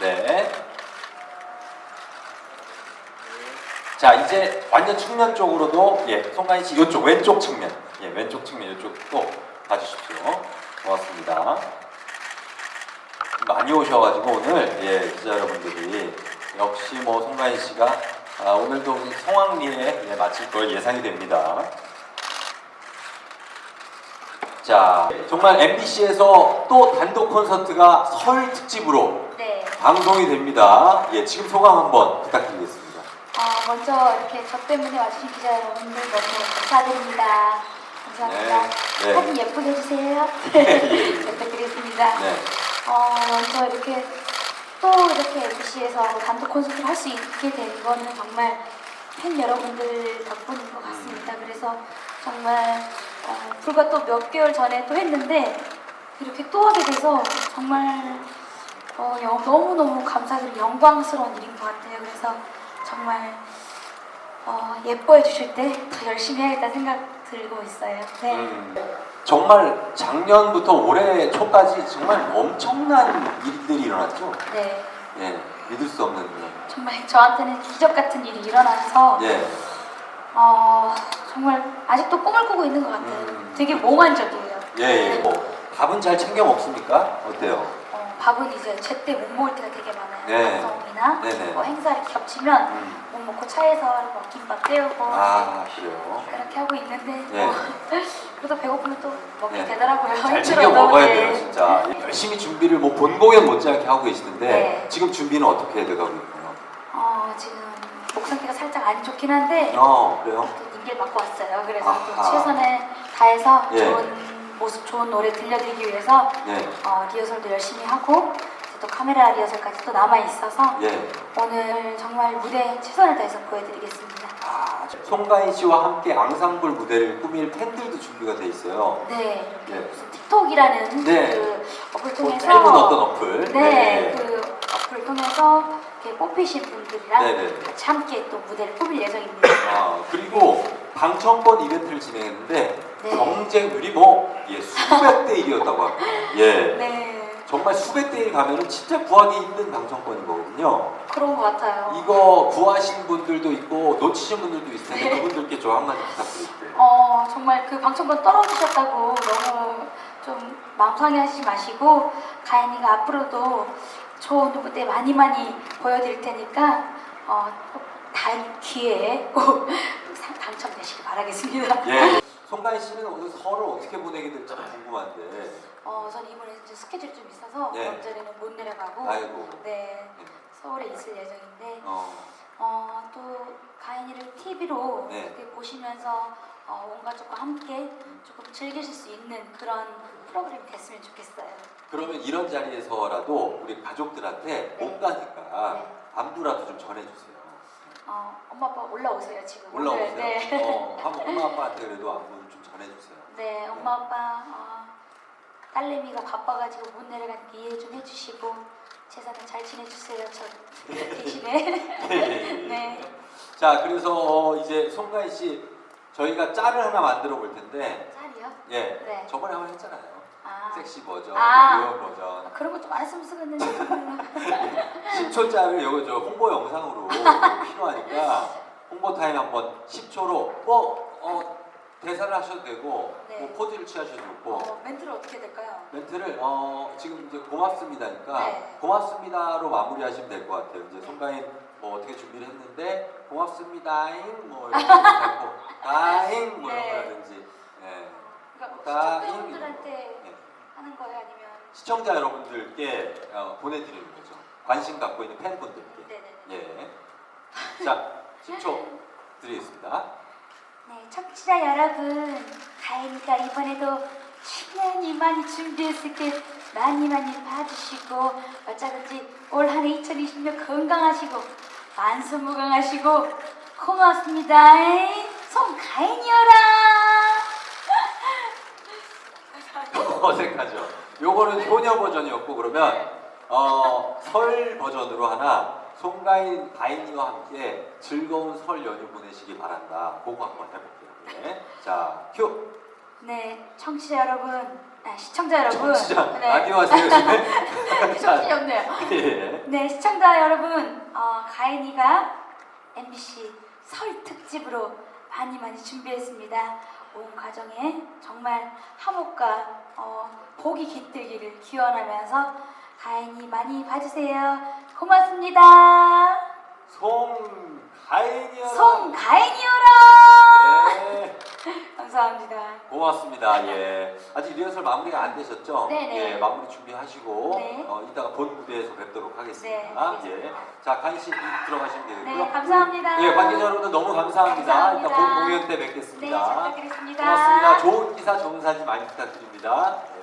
네. 자, 이제 완전 측면 쪽으로도 예, 송가인 씨 이쪽 왼쪽 측면. 예, 왼쪽 측면 이쪽도 봐주십시오. 고맙습니다. 많이 오셔가지고 오늘 예, 기자 여러분들이 역시 뭐 송가인 씨가 아, 오늘도 성황리에 예, 마칠 걸 예상이 됩니다. 자, 정말 MBC에서 또 단독 콘서트가 설 특집으로 네. 방송이 됩니다. 예, 지금 소감 한번 부탁드리겠습니다. 어, 먼저 이렇게 저 때문에 와주신 기자 여러분들 너무 감사드립니다. 감사합니다. 네, 네. 사진 예쁘게 해주세요. 예. 부탁드리겠습니다. 네. 어, 먼저 이렇게 또 이렇게 MBC에서 단독 콘서트를 할 수 있게 된 거는 정말 팬 여러분들 덕분인 것 같습니다. 그래서 정말 어, 불과 또 몇 개월 전에 또 했는데 이렇게 또 하게 돼서 정말 어, 영- 너무너무 감사드리고 영광스러운 일인 것 같아요. 그래서 정말 어, 예뻐해 주실 때 더 열심히 해야겠다 생각 들고 있어요. 네. 음, 정말 작년부터 올해 초까지 정말 엄청난 일들이 일어났죠. 네. 예, 믿을 수 없는 일. 정말 저한테는 기적 같은 일이 일어나서 예, 어, 정말 아직도 꿈을 꾸고 있는 것 같아요. 음. 되게 몽환적이에요. 예, 예. 뭐, 밥은 잘 챙겨 먹습니까? 어때요? 어, 밥은 이제 제때 못 먹을 때가 되게 많아요. 네. 방송이나 네네. 뭐 행사를 겹치면 음. 못 먹고 차에서 뭐 김밥 때우고 아, 그래요. 그렇게 하고 있는데 네. 뭐, 그래도 배고프면 또 먹게 네. 되더라고요. 잘 챙겨. 먹어야 네. 돼요, 진짜. 열심히 준비를 뭐 본 공연 못지않게 하고 계시는데 네. 지금 준비는 어떻게 돼가고 있나요? 어, 지금 목 상태가 살짝 안 좋긴 한데 어, 그래요? 또 닌겔 맞고 왔어요. 그래서 아하. 또 최선을 다해서 예. 좋은 모습, 좋은 노래 들려드리기 위해서 네, 어, 리허설도 열심히 하고 이제 또 카메라 리허설까지 또 남아 있어서 예. 오늘 정말 무대 최선을 다해서 보여드리겠습니다. 아, 송가인 씨와 함께 앙상블 무대를 꾸밀 팬들도 준비가 돼 있어요. 네, 이렇게 네. 무슨 틱톡이라는 네. 그 어플 뭐 통해서 짧은 어떤 어플. 네, 그 어플을 통해서 이렇게 뽑히신 분들이랑 네네. 같이 함께 또 무대를 꾸밀 예정입니다. 아, 그리고 당첨권 이벤트를 진행했는데 네. 경쟁률이 뭐 예, 수백 대 1이었다고 합니다. 예. 네, 정말 수백 대1 가면은 진짜 구하기 힘든 당첨권인 거거든요. 그런 것 같아요. 이거 구하신 분들도 있고 놓치신 분들도 있을 텐데 네. 그분들께 좀 한마디 부탁드릴게요. 어 정말 그 방청권 떨어지셨다고 너무 좀 마음 상해하시지 마시고 가인이가 앞으로도 좋은 무대 많이 많이 보여드릴 테니까 어꼭 다음 기회에 꼭 상- 당첨되시길 바라겠습니다. 예. 송가인 씨는 오늘 설을 어떻게 보내게 될지 좀 궁금한데. 어, 전 이번에 이제 스케줄이 좀 있어서 네. 명절에는 못 내려가고 아이고. 네 서울에 있을 예정인데 어. 어, 또 가인이를 TV로 네. 이렇게 보시면서 어, 온 가족과 함께 조금 즐기실 수 있는 그런 프로그램이 됐으면 좋겠어요. 그러면 이런 자리에서라도 우리 가족들한테 못 가니까 네. 안부라도 좀 전해주세요. 어, 엄마 아빠 올라오세요 지금. 올라오세요. 오늘. 네. 어, 한번 엄마 아빠한테 그래도 안부 좀 전해주세요. 네, 엄마 아빠 어, 딸내미가 바빠가지고 못 내려가니까 이해 좀 해주시고 제사는 잘 지내주세요. 저 대신에. 네. 자, 그래서 어, 이제 송가인 씨 저희가 짤을 하나 만들어 볼 텐데, 짤이요? 예, 네. 저번에 한번 했잖아요. 아. 섹시 버전, 아. 귀여운 버전. 그런 거 좀 안 했으면 쓰겠는데. 10초 짤을 여기 저 홍보 영상으로 필요하니까 홍보 타임 한번 10초로 뭐 어, 대사를 하셔도 되고 네. 뭐 포즈를 취하셔도 좋고 어, 멘트를 어떻게 될까요? 멘트를 어, 지금 이제 고맙습니다니까 네. 고맙습니다로 마무리하시면 될 것 같아요. 이제 송가인 뭐 어떻게 준비를 했는데 고맙습니다잉 뭐 이런 거 하고 다잉 뭐 이런 네. 거라든지 예. 그러니까 다 시청자분들한테 네. 하는 거예요, 아니면 시청자 여러분들께 어, 보내드리는 거죠. 관심 갖고 있는 팬분들께. 네네네. 예. 자, 10초 드리겠습니다. 네, 청취자 여러분, 가인이가 이번에도 충분히 많이 준비했을 게 많이 많이 봐주시고 어쩌든지 올 한해 2020년 건강하시고 만수무강하시고 고맙습니다. 송가인이여라. 어색하죠. 요거는 효녀 버전이었고 그러면 어, 설 버전으로 하나 송가인 가인이와 함께 즐거운 설 연휴 보내시기 바란다. 그거 한번 해볼게요. 네. 자, 큐. 네, 청취자 여러분, 아, 아, 시청자 여러분. 진짜 네. 라디오 하세요 요즘에? 정신이 없네요. 예. 네, 시청자 여러분, 어, 가인이가 MBC 설 특집으로 많이 많이 준비했습니다. 온 가정에 정말 화목과 어, 복이 깃들기를 기원하면서 가인이 많이 봐주세요. 고맙습니다. 송가인이요. 송가인이여라. 예. 감사합니다. 고맙습니다. 예. 아직 리허설 마무리가 안 되셨죠? 네네. 예, 마무리 준비하시고 네. 어, 이따가 본 무대에서 뵙도록 네, 하겠습니다. 알겠습니다. 예. 자, 씨 들어가시면 되고요. 네, 감사합니다. 예, 관계자 여러분 너무 감사합니다. 감사합니다. 이따 본 공연 때 네, 뵙겠습니다. 잘 부탁드리겠습니다. 고맙습니다. 좋은 기사, 좋은 사진 많이 부탁드립니다. 예.